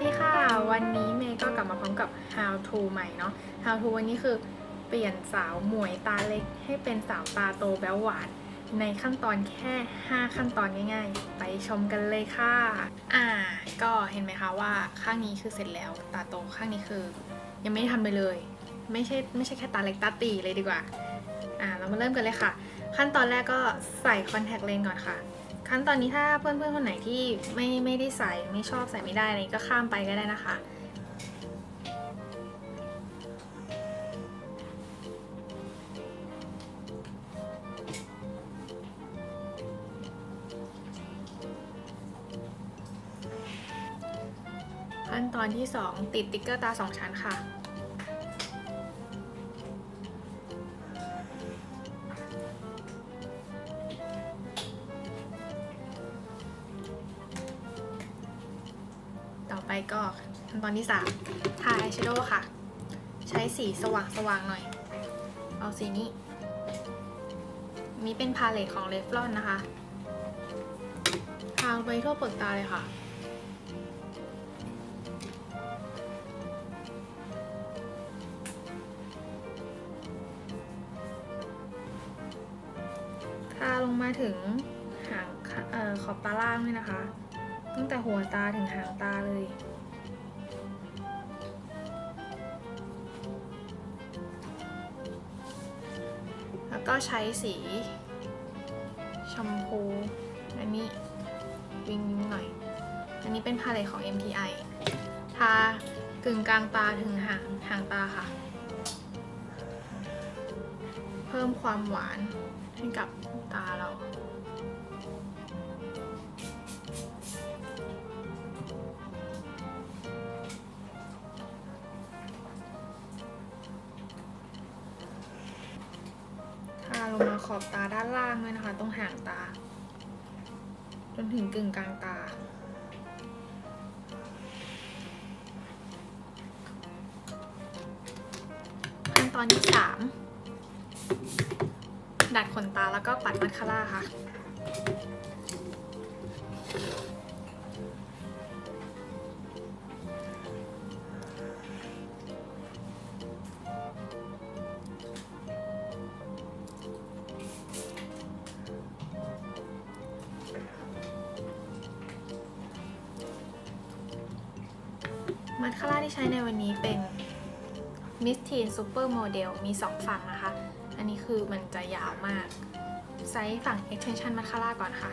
วัสดีค่ะ วันนี้เมย์ก็กลับมาพร้อมกับ how to ใหม่เนาะ how to วันนี้คือเปลี่ยนสาวหมวยตาเล็ก ให้เป็นสาวตาโตแบ๊วหวาน ในขั้นตอนแค่ 5 ขั้นตอนง่ายๆ ไปชมกันเลยค่ะ อ่า ก็เห็นไหมคะว่าข้างนี้คือเสร็จแล้วตาโตข้างนี้คือ ยังไม่ได้ทำไปเลย ไม่ใช่ไม่ใช่แค่ตาเล็กตาตีเลยดีกว่า อ่าเรามาเริ่มกันเลยค่ะ ขั้นตอนแรกก็ใส่คอนแทคเลนส์ก่อนค่ะ ขั้นตอนนี้ถ้าเพื่อนๆคนไหนที่ไม่ไม่ได้ใส่ไม่ชอบใส่ไม่ได้อะไรก็ข้ามไปก็ได้นะคะขั้นตอนที่ 2 ติดติ๊กเกอร์ตา 2 ชั้นค่ะ ก็ขั้นตอนที่ 3 ทาอายแชโดว์ค่ะ ใช้สีสว่างสว่างๆหน่อย เอาสีนี้ นี้เป็นพาเลตของเลฟลอนนะคะ ทาไปทั่วเปลือกตาเลยค่ะทาลงมาถึงหางขอบตาล่างเลยนะคะ ตั้งแต่หัวตาถึงหางตาเลย แล้วก็ใช้สีชมพูอันนี้วิงวิงหน่อย อันนี้เป็นพาเลตของ MTI ทากึ่งกลางตาถึงหางหางตาค่ะ เพิ่มความหวานให้กับตาเรา งมาขอบตาด้านล่างด้วยนะคะตรงหางตา จนถึงกึ่งกลางตา ขั้นตอนที่สามดัดขนตาแล้วก็ปัดมัสคาร่าค่ะ มัสคาร่าที่ใช้ในวันนี้เป็น Miss Teen Super Model มี 2 ฝั่งนะคะ อันนี้คือมันจะยาวมาก ไซส์ฝั่ง extension mascara ก่อนค่ะ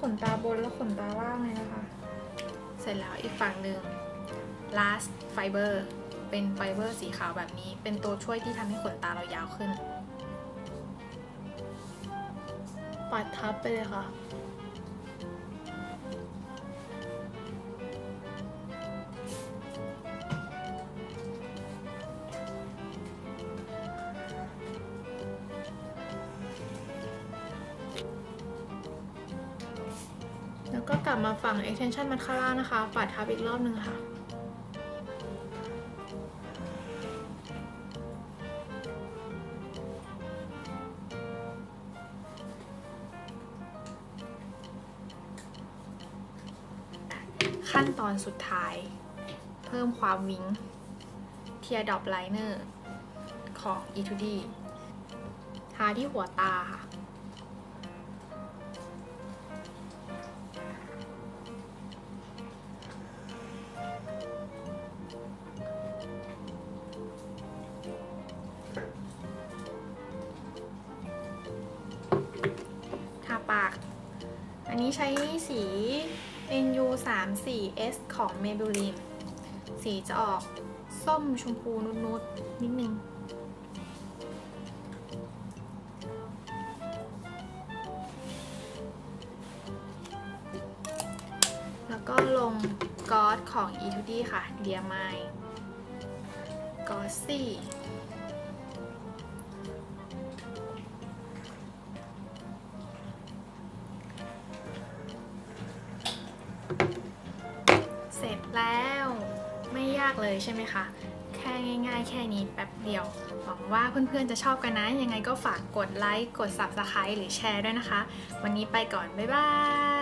ขนตาบนและขนตาล่างเลยนะคะ เสร็จแล้วอีกฝั่งหนึ่ง last fiber เป็นไฟเบอร์สีขาวแบบนี้ เป็นตัวช่วยที่ทำให้ขนตาเรายาวขึ้น ปัดทับไปเลยค่ะ ก็กลับมาฝั่ง extension mascara นะคะปัดทับอีกรอบนึงค่ะ ขั้นตอนสุดท้าย เพิ่มความวิงเทียดอปไลเนอร์ของ e 2 d ทาที่หัวตาค่ะ นนี้ใช้สี NU 3 4 S ของ Maybelline สีจะออกส้มชมพูนุดๆ นิดนึง แล้วก็ลงกอสของ e 2 d ค่ะ Dear m i กอสซี่ แล้ว ไม่ยากเลยใช่ไหมคะ แค่ง่าย ๆ แค่นี้แป๊บเดียว หวังว่าเพื่อนๆจะชอบกันนะ ยังไงก็ฝากกดไลค์ กด Subscribe หรือแชร์ด้วยนะคะ วันนี้ไปก่อน บ๊ายบาย